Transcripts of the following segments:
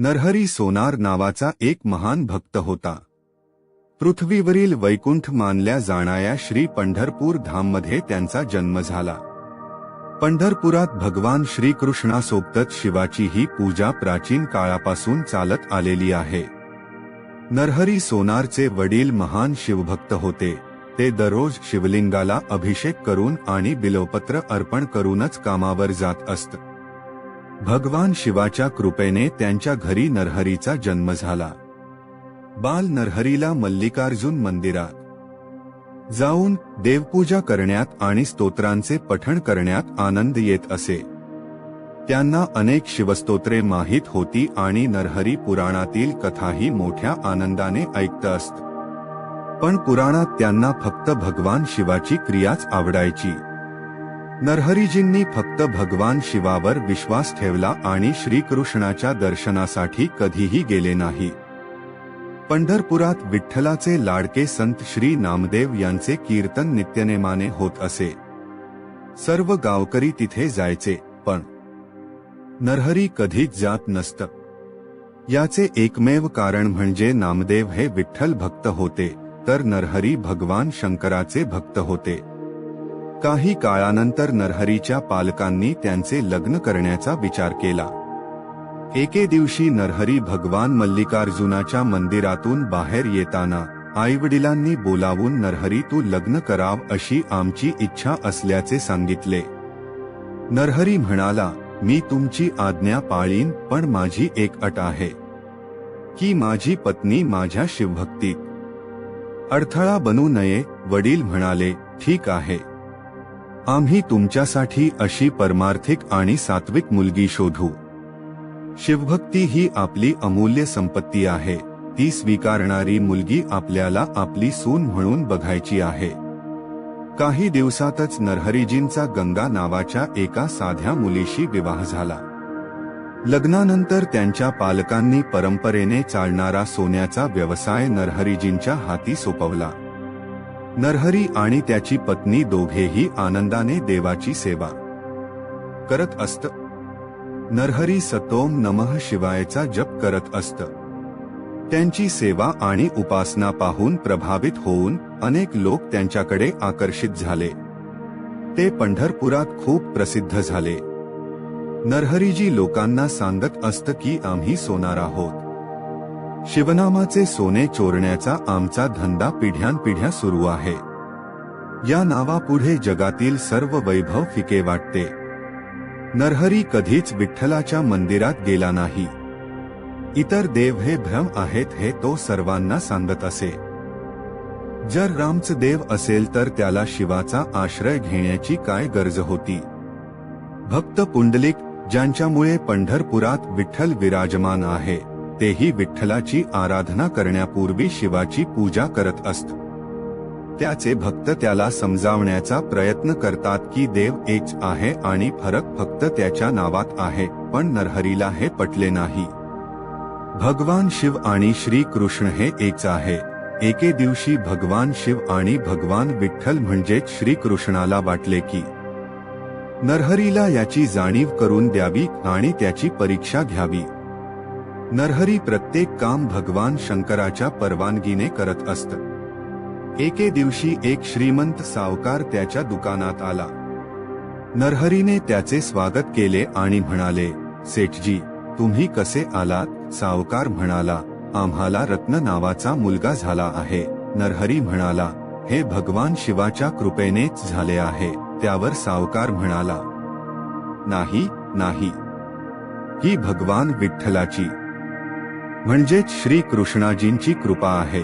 नरहरी सोनार नावाचा एक महान भक्त होता. पृथ्वीवरील वैकुंठ मानल्या जाणाऱ्या श्री पंढरपूर धाममध्ये त्यांचा जन्म झाला. पंढरपुरात भगवान श्रीकृष्णासोबतच शिवाची ही पूजा प्राचीन काळापासून चालत आलेली आहे. नरहरी सोनारचे वडील महान शिवभक्त होते. ते दररोज शिवलिंगाला अभिषेक करून आणि बिलोपत्र अर्पण करूनच कामावर जात असत. भगवान शिवाच्या कृपेने त्यांच्या घरी नरहरीचा जन्म झाला. बाल नरहरीला मल्लिकार्जुन मंदिरात. जाऊन देवपूजा करण्यात आणि स्तोत्रांचे पठण करण्यात आनंद येत असे. त्यांना अनेक शिवस्तोत्रे माहीत होती आणि नरहरी पुराणातील कथाही मोठ्या आनंदाने ऐकत असत. पण पुराणात त्यांना फक्त भगवान शिवाची क्रियाच आवडायची. नरहरीजींनी फक्त भगवान शिवावर विश्वास ठेवला आणि श्रीकृष्णाच्या दर्शनासाठी कधीही गेले नाही. पंढरपुरात विठ्ठलाचे लाडके संत श्री नामदेव यांचे कीर्तन नित्यनेमाने होत असे. सर्व गावकरी तिथे जायचे पण नरहरी कधीच जात नसत. याचे एकमेव कारण म्हणजे नामदेव हे विठ्ठल भक्त होते तर नरहरी भगवान शंकराचे भक्त होते. काही काळानंतर नरहरीच्या पालकांनी त्यांचे लग्न करण्याचा विचार केला. एके दिवशी नरहरी भगवान मल्लिकार्जुनाच्या मंदिरातून बाहेर येताना आईवडिलांनी बोलावून नरहरी तू लग्न कराव अशी आमची इच्छा असल्याचे सांगितले. नरहरी म्हणाला मी तुमची आज्ञा पाळीन पण माझी एक अट आहे. की माझी पत्नी माझ्या शिवभक्तीत. अडथळा बनू नये वडील म्हणाले ठीक आहे. आम्ही तुमच्यासाठी अशी परमार्थिक आणि सात्विक मुलगी शोधू. शिवभक्ती ही आपली अमूल्य संपत्ती आहे. ती स्वीकारणारी मुलगी आपल्याला आपली सून म्हणून बघायची आहे. काही दिवसातच नरहरीजींचा गंगा नावाच्या एका साध्या मुलीशी विवाह झाला. लग्नानंतर त्यांच्या पालकांनी परंपरेने चालणारा सोन्याचा व्यवसाय नरहरीजींच्या हाती सोपवला. नरहरी आणि त्याची पत्नी दोघेही आनंदाने देवाची सेवा करत असत. नरहरी सतोम नमः शिवायचा जप करत असत. त्यांची सेवा आणि उपासना पाहून प्रभावित होऊन अनेक लोक त्यांच्याकडे आकर्षित झाले. ते पंढरपुरात खूप प्रसिद्ध झाले. नरहरीजी लोकांना सांगत असत की आम्ही सोनार आहोत. शिवनामाचे सोने चोरण्याचा आमचा धंदा पिढ्यानपिढ्या सुरू आहे. या नावापुढे जगातील सर्व वैभव फिके वाटते. नरहरी कधीच विठ्ठलाच्या मंदिरात गेला नाही. इतर देव हे भ्रम आहेत हे तो सर्वांना सांगत असे. जर रामच देव असेल तर त्याला शिवाचा आश्रय घेण्याची काय गरज होती? भक्त पुंडलिक ज्यांच्यामुळे पंढरपुरात विठ्ठल विराजमान आहे. तेही विठ्ठलाची आराधना करण्यापूर्वी शिवाची पूजा करत असत. त्याचे भक्त त्याला समजावण्याचा प्रयत्न करतात की देव एक आहे आणि फरक फक्त त्याच्या नावात आहे पण नरहरीला हे पटले नाही. भगवान शिव आणि श्री कृष्ण हे एकच आहे. एके दिवशी भगवान शिव आणि भगवान विठ्ठल म्हणजेच श्रीकृष्णाला वाटले की नरहरीला याची जाणीव करून द्यावी आणि त्याची परीक्षा घ्यावी. नरहरी प्रत्येक काम भगवान शंकराच्या परवानगीने करत असत. एके दिवशी एक श्रीमंत सावकार त्याच्या दुकानात आला. नरहरीने त्याचे स्वागत केले आणि म्हणाले सेठजी तुम्ही कसे आलात? सावकार म्हणाला आम्हाला रत्न नावाचा मुलगा झाला आहे. नरहरी म्हणाला हे भगवान शिवाच्या कृपेनेच झाले आहे. त्यावर सावकार म्हणाला नाही नाही. ही भगवान विठ्ठलाची म्हणजेच श्री कृष्णाजींची कृपा आहे.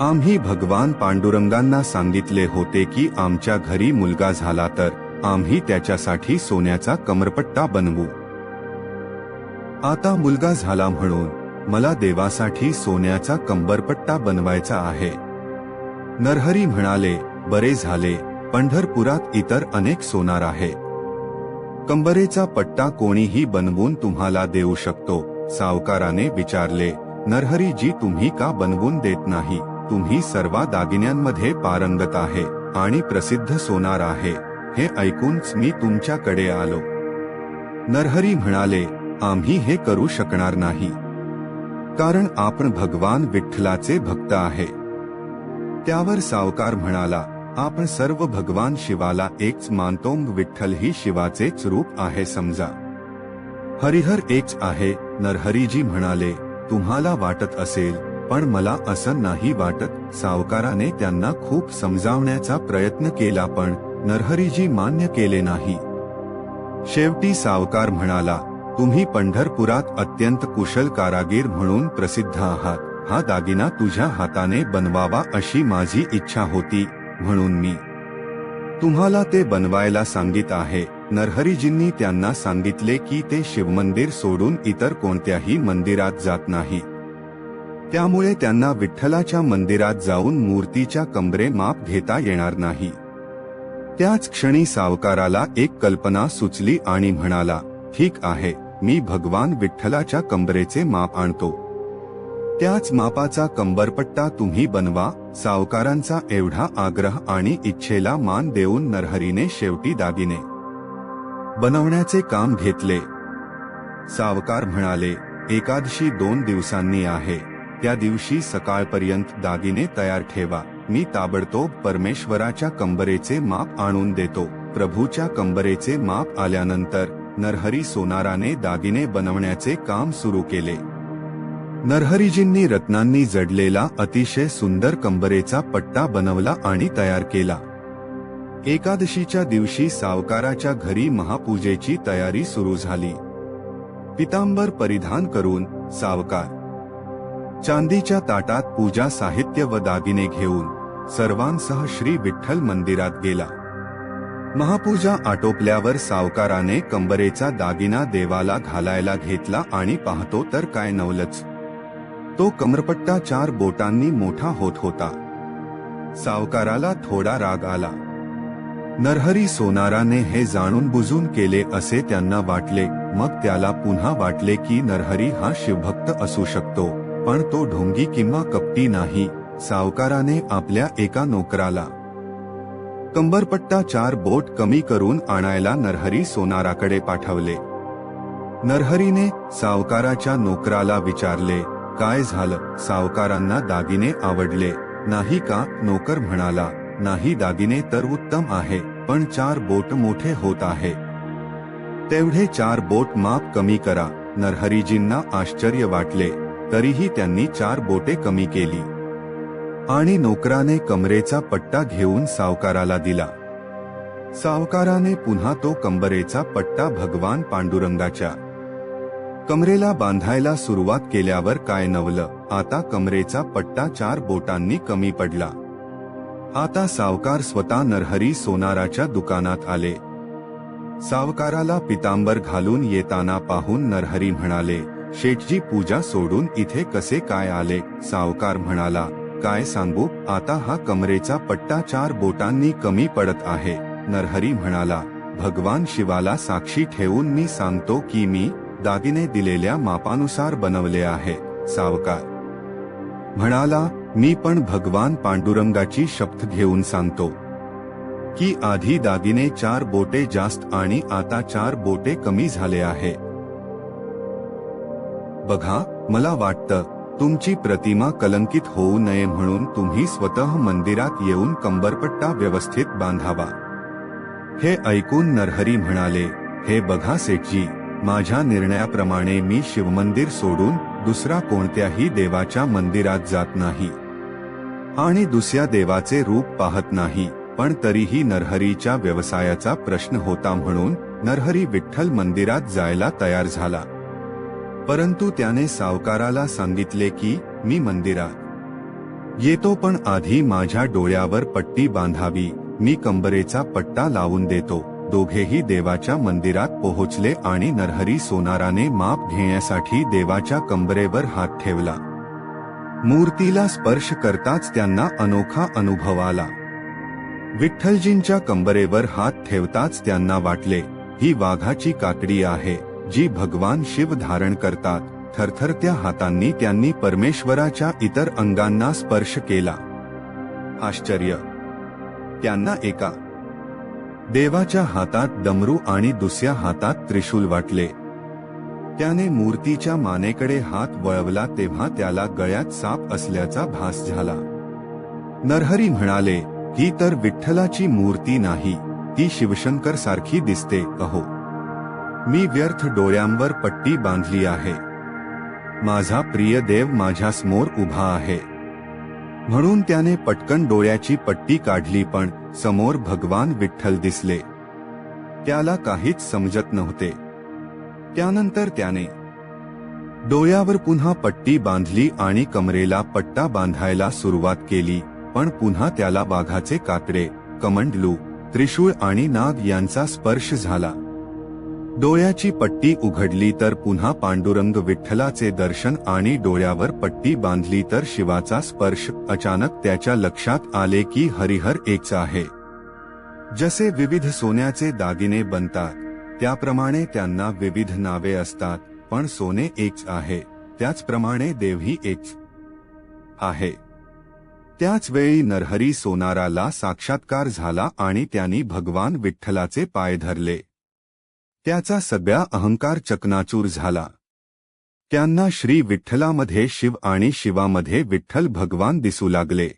आम्ही भगवान पांडुरंगांना सांगितले होते की आमच्या घरी मुलगा झाला तर आम्ही त्याच्यासाठी सोन्याचा कमरपट्टा बनवू. आता मुलगा झाला म्हणून मला देवासाठी सोन्याचा कंबरपट्टा बनवायचा आहे. नरहरी म्हणाले बरे झाले पंढरपुरात इतर अनेक सोनार आहे कंबरेचा पट्टा कोणीही बनवून तुम्हाला देऊ शकतो सावकाराने विचारले नरहरी जी तुम्ही का बनवून देत नाही? तुम्ही सर्व दागिन्यांमध्ये पारंगत आहे आणि प्रसिद्ध सोनार आहे. हे ऐकूनच मी तुमच्याकडे आलो. नरहरी म्हणाले आम्ही हे करू शकणार नाही. कारण आपण भगवान विठ्ठलाचे भक्त आहे. त्यावर सावकार म्हणाला आपण सर्व भगवान शिवाला एकच मानतो विठ्ठल ही शिवाचेच रूप आहे समजा. हरिहर एकच आहे नरहरीजी म्हणाले तुम्हाला वाटत असेल पण मला असं नाही वाटत. सावकाराने त्यांना खूप समजावण्याचा प्रयत्न केला पण नरहरीजी मान्य केले नाही. शेवटी सावकार म्हणाला तुम्ही पंढरपुरात अत्यंत कुशल कारागीर म्हणून प्रसिद्ध आहात. हा दागिना तुझ्या हाताने बनवावा अशी माझी इच्छा होती म्हणून मी तुम्हाला ते बनवायला सांगित आहे. नरहरीजींनी त्यांना सांगितले की ते शिवमंदिर सोडून इतर कोणत्याही मंदिरात जात नाही. त्यामुळे त्यांना विठ्ठलाच्या मंदिरात जाऊन मूर्तीच्या कमरे माप घेता येणार नाही. त्याच क्षणी सावकाराला एक कल्पना सुचली आणि म्हणाला ठीक आहे मी भगवान विठ्ठलाच्या कंबरेचे माप आणतो. त्याच मापाचा कंबरपट्टा तुम्ही बनवा सावकारांचा एवढा आग्रह आणि इच्छेला मान देऊन नरहरीने शेवटी दागिने बनवण्याचे काम घेतले. सावकार म्हणाले एकादशी दोन दिवसांनी आहे. त्या दिवशी सकाळपर्यंत दागिने तयार ठेवा. मी ताबडतोब परमेश्वराच्या कंबरेचे माप आणून देतो. प्रभूच्या कंबरेचे माप आल्यानंतर नरहरी सोनाराने दागिने बनवण्याचे काम सुरू केले. नरहरीजींनी रत्नांनी जडलेला अतिशय सुंदर कंबरेचा पट्टा बनवला आणि तयार केला. एकादशीच्या दिवशी सावकाराच्या घरी महापूजेची तयारी सुरू झाली. पितांबर परिधान करून सावकार. चांदीच्या ताटात पूजा साहित्य व दागिने घेऊन सर्वांसह श्री विठ्ठल मंदिरात गेला. महापूजा आटोपल्यावर सावकाराने कंबरेचा दागिना देवाला घालायला घेतला आणि पाहतो तर काय नवलच. तो कमरपट्टा चार बोटांनी मोठा होत होता. सावकाराला थोडा राग आला. नरहरी सोनाराने हे जाणून बुजून केले असे त्यांना वाटले मग त्याला पुन्हा वाटले की नरहरी हा शिवभक्त असू शकतो पण तो ढोंगी किंवा कपटी नाही सावकाराने आपल्या एका नोकराला. कंबरपट्टा चार बोट कमी करून आणायला नरहरी सोनाराकडे पाठवले. नरहरीने सावकाराच्या नोकराला विचारले काय झालं? सावकारांना दागिने आवडले नाही का? नोकर म्हणाला नाही दागिने तर उत्तम आहे पण चार बोट मोठे होत आहे. तेवढे चार बोट माप कमी करा नरहरीजींना आश्चर्य वाटले तरीही त्यांनी चार बोटे कमी केली. आणि नोकराने कमरेचा पट्टा घेऊन सावकाराला दिला. सावकाराने पुन्हा तो कंबरेचा पट्टा भगवान पांडुरंगाच्या कमरेला बांधायला सुरुवात केल्यावर काय नवलं आता कमरेचा पट्टा चार बोटांनी कमी पडला. आता सावकार स्वतः नरहरी सोनाराच्या दुकानात आले. सावकाराला पितांबर घालून येताना पाहून नरहरी म्हणाले शेठजी पूजा सोडून इथे कसे काय आले? सावकार म्हणाला काय सांगू आता हा कमरेचा पट्टा चार बोटांनी कमी पडत आहे. नरहरी म्हणाला भगवान शिवाला साक्षी ठेवून मी सांगतो की मी दागिने दिलेल्या मापानुसार बनवले आहे. सावकार म्हणाला मी पण भगवान पांडुरंगाची शपथ घेऊन सांगतो. की आधी दागिने चार बोटे जास्त आणि आता चार बोटे कमी झाले आहे. बघा मला वाटतं तुमची प्रतिमा कलंकित होऊ नये म्हणून तुम्ही स्वतः मंदिरात येऊन कंबरपट्टा व्यवस्थित बांधावा. हे ऐकून नरहरी म्हणाले हे बघा सेठजी माझ्या निर्णयाप्रमाणे मी शिवमंदिर सोडून दुसरा कोणत्याही देवाच्या मंदिरात जात नाही. आणि दुसऱ्या देवाचे रूप पाहत नाही पण तरीही नरहरीच्या व्यवसायाचा प्रश्न होता म्हणून नरहरी विठ्ठल मंदिरात जायला तयार झाला. परंतु त्याने सावकाराला सांगितले की मी मंदिरात येतो पण आधी माझ्या डोळ्यावर पट्टी बांधावी मी कंबरेचा पट्टा लावून देतो. दोघेही देवाच्या मंदिरात पोहोचले आणि नरहरी सोनाराने माप घेण्यासाठी देवाच्या कंबरेवर हात ठेवला. मूर्तीला स्पर्श करताच त्यांना अनोखा अनुभव आला विठ्ठलजींच्या कंबरेवर हात ठेवताच त्यांना वाटले ही वाघाची काकडी आहे जी भगवान शिव धारण करतात. थरथरत्या हातांनी त्यांनी परमेश्वराच्या इतर अंगांना स्पर्श केला. आश्चर्य! त्यांना एका देवाच्या हातात डमरू आणि दुसऱ्या हातात त्रिशूल वाटले. त्याने मूर्तीच्या मानेकडे हात वळवला तेव्हा त्याला गळ्यात साप असल्याचा भास झाला. नरहरी म्हणाले ही तर विठ्ठलाची मूर्ती नाही ती शिवशंकर सारखी दिसते अहो. मी व्यर्थ डोळ्यांवर पट्टी बांधली आहे. माझा प्रिय देव माझ्यासमोर उभा आहे. म्हणून त्याने पटकन डोळ्याची पट्टी काढली पण समोर भगवान विठ्ठल दिसले. त्याला काहीच समजत नव्हते. त्यानंतर त्याने डोळ्यावर पुन्हा पट्टी बांधली आणि कमरेला पट्टा बांधायला सुरुवात केली पण पुन्हा त्याला वाघाचे कातडे कमंडलू त्रिशूळ आणि नाग यांचा स्पर्श झाला. डोळ्याची पट्टी उघडली तर पुन्हा पांडुरंग विठ्ठलाचे दर्शन आणि डोळ्यावर पट्टी बांधली तर शिवाचा स्पर्श. अचानक त्याच्या लक्षात आले की हरिहर एकच आहे. जसे विविध सोन्याचे दागिने बनतात त्याप्रमाणे त्यांना विविध नावे असतात पण सोने एकच आहे त्याचप्रमाणे देवही एकच आहे. त्याच वेळी नरहरी सोनाराला साक्षात्कार झाला आणि त्यांनी भगवान विठ्ठलाचे पाय धरले. त्याचा सगळ्या अहंकार चकनाचूर झाला. त्यांना श्री विठ्ठलामध्ये शिव आणि शिवामध्ये विठ्ठल भगवान दिसू लागले.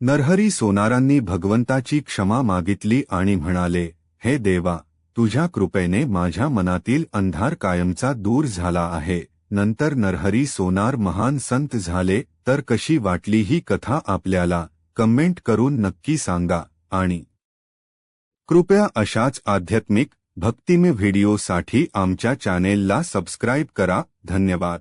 नरहरी सोनारांनी भगवंताची क्षमा मागितली आणि म्हणाले हे देवा तुझ्या कृपेने माझ्या मनातील अंधार कायमचा दूर झाला आहे. नंतर नरहरी सोनार महान संत झाले तर कशी वाटली ही कथा आपल्याला? कमेंट करून नक्की सांगा. आणि कृपया अशाच आध्यात्मिक भक्तिमय व्हिडिओसाठी आमच्या चॅनेलला सबस्क्राईब करा. धन्यवाद.